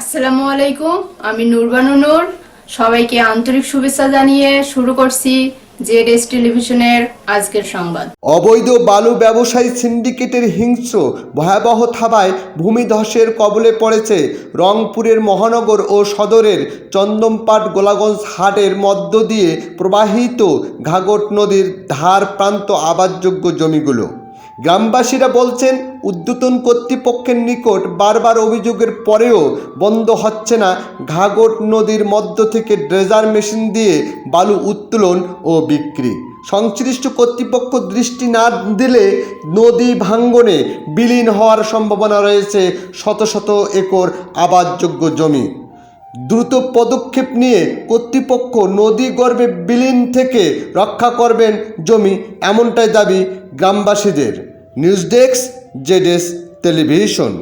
আসসালামু আলাইকুম, আমি নুরবানু নূর। সবাইকে আন্তরিক শুভেচ্ছা জানিয়ে শুরু করছি জেড টেলিভিশনের আজকের সংবাদ। অবৈধ বালু ব্যবসায়ী সিন্ডিকেটের হিংস্র, ভয়াবহ থাবায় ভূমিধসের কবলে পড়েছে রংপুরের মহানগর ও সদরের চন্দমপাট গোলাগঞ্জ হাটের মধ্য দিয়ে প্রবাহিত ঘাগট নদীর ধার প্রান্ত আবাসযোগ্য জমিগুলো। গ্রামবাসীরা বলছেন, উদ্যতন কর্তৃপক্ষের নিকট বারবার অভিযোগের পরেও বন্ধ হচ্ছে না। ঘাগট নদীর মধ্য থেকে ড্রেজার মেশিন দিয়ে বালু উত্তোলন ও বিক্রি। সংশ্লিষ্ট কর্তৃপক্ষ দৃষ্টি না দিলে নদী ভাঙ্গনে বিলীন হওয়ার সম্ভাবনা রয়েছে শত শত একর আবাসযোগ্য জমি। দ্রুত পদক্ষেপ নিয়ে কর্তৃপক্ষ নদী গর্ভে বিলীন থেকে রক্ষা করবেন জমি, এমনটাই দাবি গ্রামবাসীদের। নিউজ ডেস্ক জেডেস টেলিভিশন।